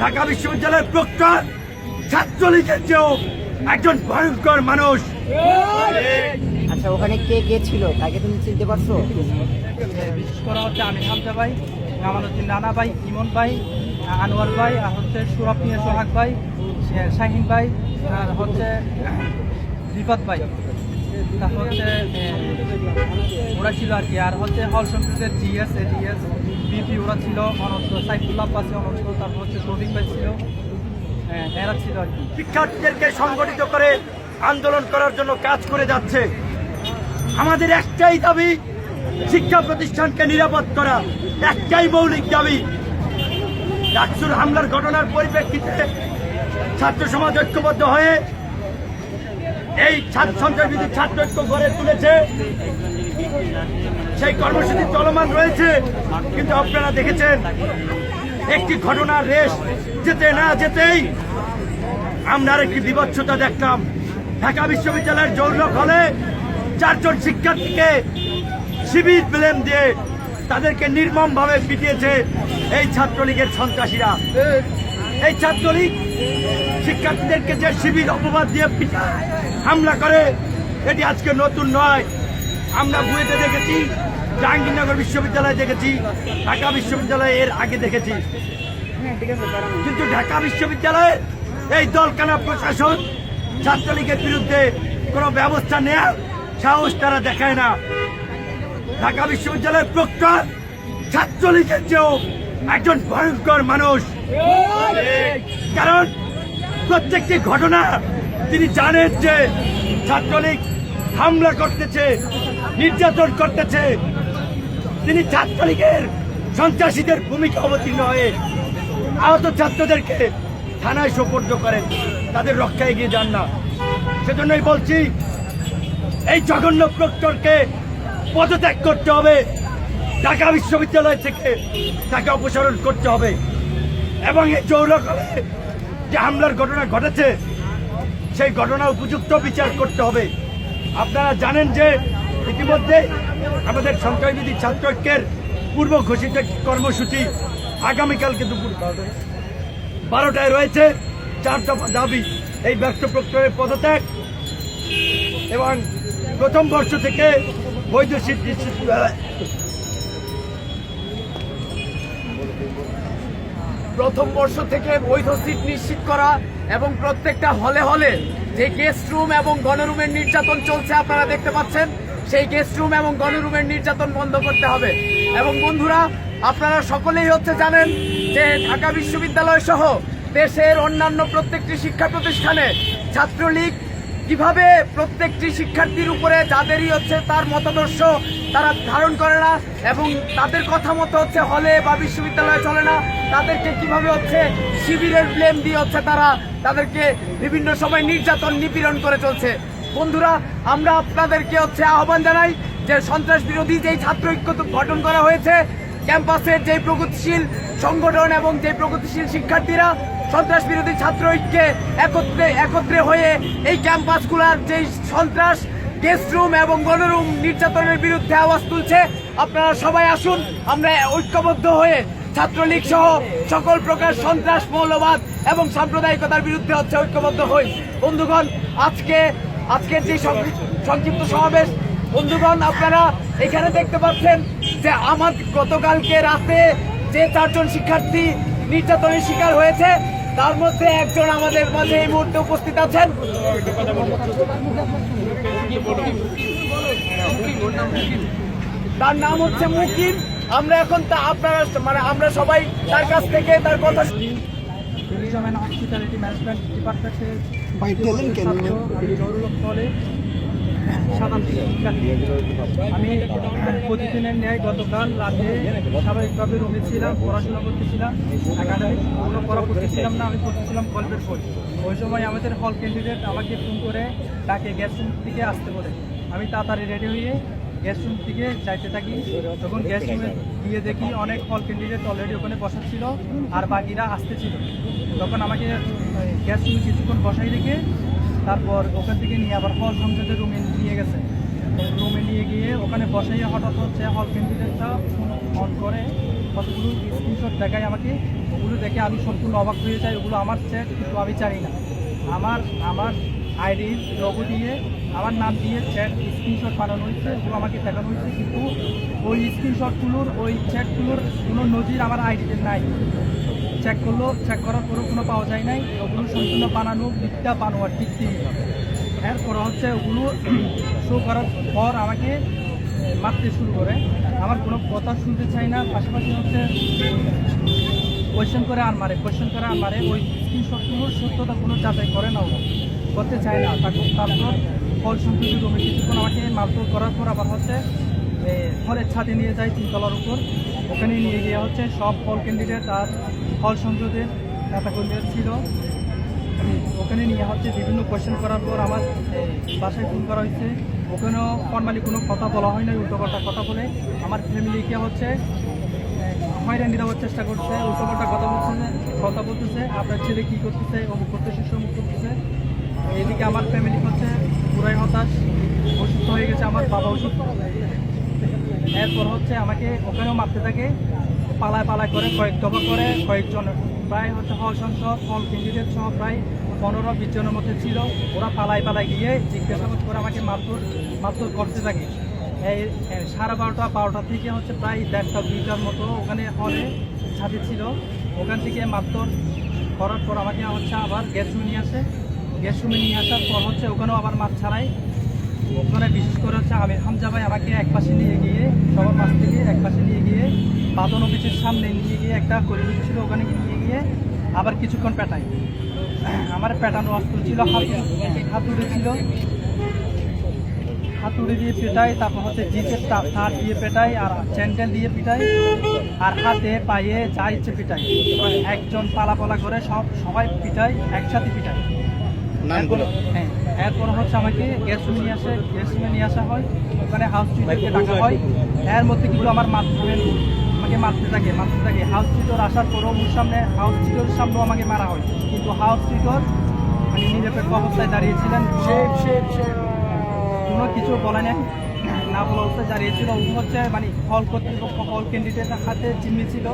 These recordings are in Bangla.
ঢাকা বিশ্ববিদ্যালয়ের প্রক্টর ছাত্রলীগের চেয়েও একজন ভয়ঙ্কর মানুষ। আচ্ছা ওখানে কে কে ছিল? তাকে তুমি চিনতে পারছ? বিশেষ করে হচ্ছে আমি হামজা ভাই আমানুদ্দিন নানা ভাই ইমন ভাই আনোয়ার ভাই আর হচ্ছে সুরভ মিয়া সোহাগ ভাই শাহিন ভাই আর হচ্ছে রিফাত ভাই। তারপর হচ্ছে ওরা ছিল আর কি। আর হচ্ছে হল সম্প্রীতের জিএস এডিএস বিপি ওরা ছিল অনন্ত সাইফুল্লাহ পাশে অনন্ত তারপর হচ্ছে শফিক ভাই ছিল। হ্যাঁ, এরা ছিল আর কি। শিক্ষার্থীদেরকে সংগঠিত করে আন্দোলন করার জন্য কাজ করে যাচ্ছে। আমাদের একটাই দাবি শিক্ষা প্রতিষ্ঠানকে নিরাপদ করা। একটাই মৌলিক দাবি। ডাকসুর হামলার ঘটনার পরিপ্রেক্ষিতে ছাত্র সমাজ ঐক্যবদ্ধ হয়ে এই সঞ্চয়বিধি ছাত্র ঐক্য গড়ে তুলেছে। সেই কর্মসূচি চলমান রয়েছে, কিন্তু আপনারা দেখেছেন, একটি ঘটনার রেশ যেতে না যেতেই আমরা আরেকটি বিভৎসতা দেখলাম। ঢাকা বিশ্ববিদ্যালয়ের জৌলক হলে চারজন শিক্ষার্থীকে শিবির ব্লেম দিয়ে তাদেরকে নির্মমভাবে পিটিয়েছে এই ছাত্রলীগের সন্ত্রাসীরা। এই ছাত্রলীগ শিক্ষার্থীদেরকে যে শিবির অপবাদ দিয়ে হামলা করে, এটি আজকে নতুন নয়। আমরা বুয়েটে দেখেছি জাহাঙ্গীরনগর বিশ্ববিদ্যালয়ে দেখেছি ঢাকা বিশ্ববিদ্যালয়ে এর আগে দেখেছি। কিন্তু ঢাকা বিশ্ববিদ্যালয়ে এই দলকানা প্রশাসন ছাত্রলীগের বিরুদ্ধে কোনো ব্যবস্থা নেওয়ার সাহস তারা দেখায় না। ঢাকা বিশ্ববিদ্যালয়ের প্রক্টর ছাত্রলীগের চেয়েও একজন ভয়ঙ্কর মানুষ। কারণ প্রত্যেকটি ঘটনা তিনি জানেন যে ছাত্রলীগ হামলা করতেছে, নির্যাতন করতেছে। তিনি ছাত্রলীগের সন্ত্রাসীদের ভূমিকা অবতীর্ণ হয়ে আহত ছাত্রদেরকে থানায় সোপর্দ করেন। তাদের রক্ষা এগিয়ে যান না। সেজন্যই বলছি, এই জঘন্য প্রক্টরকে পদত্যাগ করতে হবে। ঢাকা বিশ্ববিদ্যালয় থেকে তাকে অপসারণ করতে হবে। এবং এই চৌরকলে যে হামলার ঘটনা ঘটেছে, সেই ঘটনা উপযুক্ত বিচার করতে হবে। আপনারা জানেন যে ইতিমধ্যে আমাদের সঞ্চয়নিধি ছাত্র ঐক্যের পূর্ব ঘোষিত কর্মসূচি আগামীকালকে দুপুর বারোটায় রয়েছে। চার দফা দাবি এই ব্যর্থ প্রক্রিয়ার পদত্যাগ এবং প্রথম বর্ষ থেকে নিশ্চিত প্রথম বর্ষ থেকে বৈধ সিট নিশ্চিত করা এবং প্রত্যেকটা হলে হলে যে গেস্ট রুম এবং গণরুমের নির্যাতন চলছে, আপনারা দেখতে পাচ্ছেন, সেই গেস্ট রুম এবং গণরুমের নির্যাতন বন্ধ করতে হবে। এবং বন্ধুরা, আপনারা সকলেই হচ্ছে জানেন যে ঢাকা বিশ্ববিদ্যালয় সহ দেশের অন্যান্য প্রত্যেকটি শিক্ষা প্রতিষ্ঠানে ছাত্রলীগ কীভাবে প্রত্যেকটি শিক্ষার্থীর উপরে যাদেরই হচ্ছে তার মতাদর্শ তারা ধারণ করে না এবং তাদের কথা মতো হচ্ছে হলে বা বিশ্ববিদ্যালয়ে চলে না, তাদেরকে কীভাবে হচ্ছে শিবিরের ব্লেম দিয়ে হচ্ছে তারা তাদেরকে বিভিন্ন সময় নির্যাতন, নিপীড়ন করে চলছে। বন্ধুরা, আমরা আপনাদেরকে হচ্ছে আহ্বান জানাই যে সন্ত্রাস বিরোধী যেই ছাত্র ঐক্য গঠন করা হয়েছে, ক্যাম্পাসের যে প্রগতিশীল সংগঠন এবং যে প্রগতিশীল শিক্ষার্থীরা সন্ত্রাস বিরোধী ছাত্র ঐক্যে একত্রে একত্রে হয়ে এই ক্যাম্পাসগুলোর যে সন্ত্রাস গেস্ট রুম এবং গণরুম নির্যাতনের বিরুদ্ধে আওয়াজ তুলছে, আপনারা সবাই আসুন, আমরা ঐক্যবদ্ধ হয়ে ছাত্রলীগ সহ সকল প্রকার সন্ত্রাস, মৌলবাদ এবং সাম্প্রদায়িকতার বিরুদ্ধে হচ্ছে ঐক্যবদ্ধ হই। বন্ধুগণ, আজকে আজকের যে সংক্ষিপ্ত সমাবেশ, বন্ধুগণ, আপনারা এখানে দেখতে পাচ্ছেন যে আমার গতকালকে রাতে যে চারজন শিক্ষার্থী নির্যাতনের শিকার হয়েছে তার মধ্যে একজন আমাদের মাঝে এই মুহূর্তে উপস্থিত আছেন তার নাম হচ্ছে মুকিম আমরা এখন তা আপনারা মানে আমরা সবাই তার কাছ থেকে তার কথা শুনি। ট্যুরিজম অ্যান্ড হসপিটালিটি ম্যানেজমেন্ট ডিপার্টমেন্টের আমি প্রতিদিনের ন্যায় গতকাল রাতে স্বাভাবিকভাবে রুমে ছিলাম, পড়াশোনা করতেছিলাম একাডেমিক কোনো পড়া করতেছিলাম না, আমি করতেছিলাম গল্পের বই। ওই সময় আমাদের হল ক্যান্ডিডেট আমাকে ফোন করে ডাকে গ্যাস রুম থেকে আসতে বলে। আমি তাড়াতাড়ি রেডি হয়ে গ্যাস রুম থেকে যাইতে থাকি। তখন গ্যাস রুমে গিয়ে দেখি অনেক হল ক্যান্ডিডেট অলরেডি ওখানে বসা আর বাকিরা আসতেছিল। তখন আমাকে গ্যাস রুমে কিছুক্ষণ বসাই রেখে তারপর ওখান থেকে নিয়ে আবার হল সংসদের রুমে নিয়ে গেছে। রুমে নিয়ে গিয়ে ওখানে বসাই হঠাৎ হচ্ছে হল ক্যান্ডিডেটটা অন করে, কতগুলো স্ক্রিনশট দেখায় আমাকে, ওগুলো দেখে আমি সম্পূর্ণ অবাক হয়ে যাই, ওগুলো আমার চেক কিন্তু আমি জানি না। আমার আমার আইডি লোগো দিয়ে আমার নাম দিয়ে চ্যাট স্ক্রিনশট বানানো হয়েছে ওগুলো আমাকে দেখানো হয়েছে, কিন্তু ওই স্ক্রিনশটগুলোর ওই চ্যাটগুলোর কোনো নজির আমার আইডিতে নাই। চেক করল চেক করার পরেও কোনো পাওয়া যায় নাই। ওগুলো সম্পূর্ণ বানানো মিথ্যা বানোয়ার টিকতে এরপর হচ্ছে ওগুলো শো করার পর আমাকে মারতে শুরু করে। আমার কোনো কথা শুনতে চাই না, পাশাপাশি হচ্ছে কোয়েশ্চেন করে আর মারে কোয়েশ্চেন করে আর মারে। ওই স্ক্রিনশটগুলোর সত্যতা কোনো যাচাই করে না ওরা করতে চায় না। তারপর ফল সংযোগী রুমে কিছুক্ষণ আমাকে মারধর করার পর আবার হচ্ছে ফলের ছাদে নিয়ে যায় তিনতলার উপর। ওখানে নিয়ে গিয়ে হচ্ছে সব ফল ক্যান্ডিডেট আর ফল সংযোগের নেতাকর্মীরা ছিল। ওখানে নিয়ে হচ্ছে বিভিন্ন কোয়েশ্চেন করার পর আমার বাসায় ফোন করা হয়েছে। ওখানেও ফর্মালি কোনো কথা বলা হয় না উল্টোপাল্টা কথা বলে। আমার ফ্যামিলিকে হচ্ছে হয়রানি দেওয়ার চেষ্টা করছে, উল্টোপাল্টা কথা বলছে, কথা বলতেছে, আপনার ছেলে কী করতেছে, অমুক করতেছে সমুক করতেছে। এদিকে আমার ফ্যামিলি হচ্ছে পুরাই হতাশ, অসুস্থ হয়ে গেছে আমার বাবা অসুস্থ। এরপর হচ্ছে আমাকে ওখানেও মারতে থাকে, পালায় পালায় করে, কয়েক দফা করে, কয়েকজন প্রায় হচ্ছে সংসদ হল ক্যান্ডিডেট সহ প্রায় পনেরো, বিশ জনের মধ্যে ছিল। ওরা পালায় পালায় গিয়ে জিজ্ঞাসাবাদ করে আমাকে মারধর মারধর করতে থাকে। এই সাড়ে বারোটা বারোটা থেকে হচ্ছে প্রায় দেড়টা, দুইটার মতো ওখানে হলে ছাদে ছিল। ওখান থেকে মারধর করার পর আমাকে হচ্ছে আবার গ্যাস নিয়ে আসে। গ্যাস নিয়ে আসার পর হচ্ছে ওখানেও আবার মাছ ছাড়াই। ওখানে বিশেষ করে হচ্ছে আমির হামজা ভাই আমাকে এক পাশে নিয়ে গিয়ে, সবার মাছ থেকে এক পাশে নিয়ে গিয়ে বাদন অফিসের সামনে নিয়ে গিয়ে একটা করিডোর ছিল, ওখানে নিয়ে গিয়ে আবার কিছুক্ষণ পেটাই। আমার পেটানো অস্ত্র ছিল, হাত হাতুড়ি ছিল। হাতুড়ি দিয়ে পেটাই, তারপর হচ্ছে জিপের তার দিয়ে পেটাই, আর চ্যান্ডেল দিয়ে পিটাই, আর হাতে, পায়ে যা ইচ্ছে পিটাই। একজন পালা পালা করে সব সবাই পিটাই, একসাথে পিটাই। নামগুলো। হ্যাঁ এরপর হচ্ছে আমাকে গ্যাস রুমে নিয়ে আসে গ্যাস রুমে নিয়ে আসা হয়। ওখানে হাউস ট্রিটরকে ডাকা হয়। এর মধ্যে কিন্তু আমার মারতে আমাকে মারতে থাকে মারতে থাকে। হাউস ট্রিটর আসার পরও ওর সামনে হাউস ট্রিটরের সামনেও আমাকে মারা হয়। কিন্তু হাউস ট্রিটর মানে নিরপেক্ষ অবস্থায় দাঁড়িয়েছিলেন। কোনো কিছু বলে নাই। না বলা অবস্থায় দাঁড়িয়েছিল। ও হচ্ছে মানে হল কর্তৃপক্ষ হল ক্যান্ডিডেটের হাতে চিহ্নি ছিল।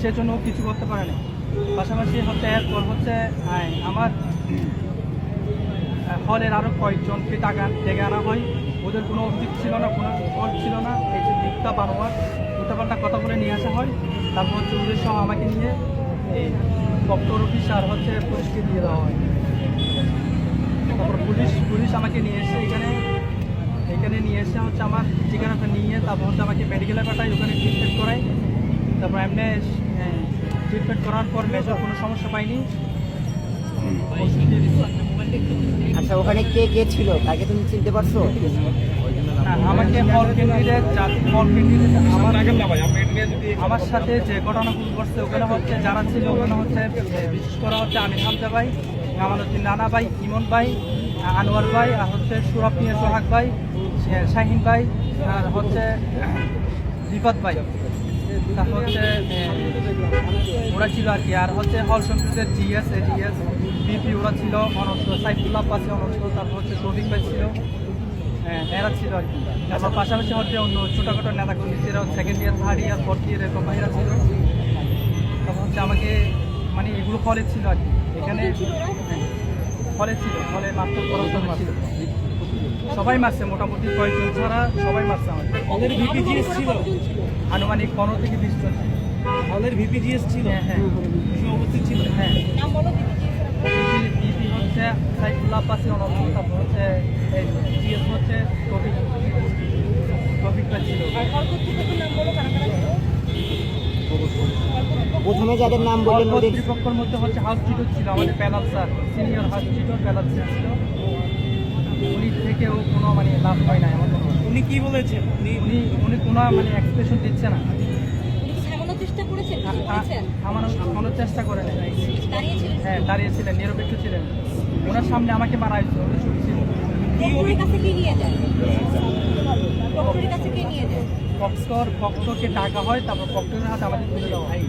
সেজন্য কিছু করতে পারে না পাশাপাশি হচ্ছে এরপর হচ্ছে আমার হলের আরও কয়েকজনকে টাকা ডেকে আনা হয়। ওদের কোনো অভিযোগ ছিল না, কোনো ফল ছিল না। এই যে মিথ্যা বানোয়ার উল্টাপাল্টা কথা বলে নিয়ে আসা হয়। তারপর হচ্ছে ওদের সহ আমাকে নিয়ে এই দপ্তর অফিস আর হচ্ছে পুলিশকে দিয়ে দেওয়া হয়। তারপর পুলিশ পুলিশ আমাকে নিয়ে এসে এখানে এখানে নিয়ে এসে হচ্ছে আমার ঠিকানাটা নিয়ে তারপর হচ্ছে আমাকে মেডিকেলে পাঠায়, ওখানে ট্রিটমেন্ট করায়। তারপর এমনি ট্রিটমেন্ট করার পর মেজর কোনো সমস্যা পাইনি। আচ্ছা ওখানে কে কে ছিল? তাকে তুমি চিনতে পারছ? না, আমাকে আমার আমার সাথে যে ঘটনাগুলো ঘটছে ওখানে হচ্ছে যারা ছিল ওখানে হচ্ছে বিশেষ করে হচ্ছে আমির হামজা ভাই আমানুদ্দিন নানা ভাই ইমন ভাই আনোয়ার ভাই আর হচ্ছে সুরভ মিয়া সোহাগ ভাই শাহিন ভাই আর হচ্ছে রিফাত ভাই। তারপর হচ্ছে ওরা ছিল আর কি আর হচ্ছে হল সংসদের জিএস এজিএস বিপি ওরা ছিল অনন্ত সাইফুল্লাহ পাশে অনন্ত তারপর হচ্ছে রবিক ভাই ছিল। হ্যাঁ এরা ছিল আর কি। তারপর পাশাপাশি হচ্ছে অন্য ছোটোখাটো নেতা কর্মী ছিল second year third year fourth year এরকম ভাইরা ছিল। তারপর হচ্ছে আমাকে মানে এগুলো কলেজ ছিল আর কি। এখানে হ্যাঁ, কলেজ ছিল ফলে মাত্র পড়াশোনা ছিল। সবাই মারছে মোটামুটি কয়েকজন ছাড়া সবাই মারছে আমাকে। হলের ভিপিজিএস ছিল। আনুমানিক পনেরো থেকে বিশ জন। হলের ভিপিজিএস ছিল। হ্যাঁ হ্যাঁ। উপস্থিত ছিল। হ্যাঁ। বিপি হচ্ছে সাইফুল্লাহ পাশে অনন্ত তারপর হচ্ছে জিএস হচ্ছে টপিক টপিকটা ছিল প্রথমে যাদের নাম বললেন কর্তৃপক্ষের মধ্যে হচ্ছে হাউস টিউটর ছিল আমাদের panel sir senior house tutor panel sir ছিল। উনি থেকেও কোনো মানে লাভ হয় না আমার হয়। উনি কি বলেছেন? উনি উনি উনি কোনো মানে এক্সপ্রেশন দিচ্ছে না। আমার কোনো চেষ্টা করে নাই দাঁড়িয়েছিলেন? হ্যাঁ দাঁড়িয়েছিলেন নিরপেক্ষ ছিলেন। ওনার সামনে আমাকে মারা হয়েছে উনি চুপ ছিল কাছে কি নিয়ে যায়? ডক্টরের কাছে কে নিয়ে যায়? ফক্সকর ফক্সকরকে টাকা হয় তারপর ফক্সরের হাতে আমাদের তুলে দেওয়া হয়।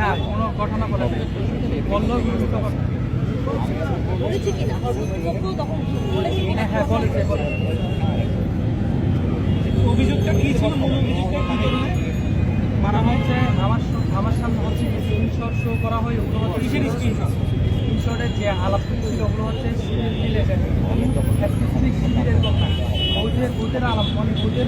না কোনো ঘটনা বলে নাই বলল হ্যাঁ হ্যাঁ বলেছে বলেছে। অভিযোগটা কি ছিল? মূল অভিযোগটা কি মারা হয়েছে আমার আমার সামনে হচ্ছে স্ক্রিনশট শো করা হয় ওগুলো হচ্ছে কিসের screenshot? স্ক্রিনশটের যে আলাপ ছিল ওগুলো হচ্ছে শিবির রিলেটেড স্পেসিফিক শিবিরের কথা ওদের ওদের আলাপ মানে ওদের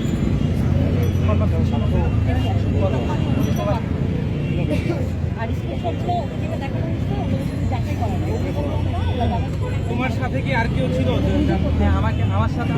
তোমার সাথে কি আর কেউ ছিল? যে- হ্যাঁ আমাকে আমার সাথে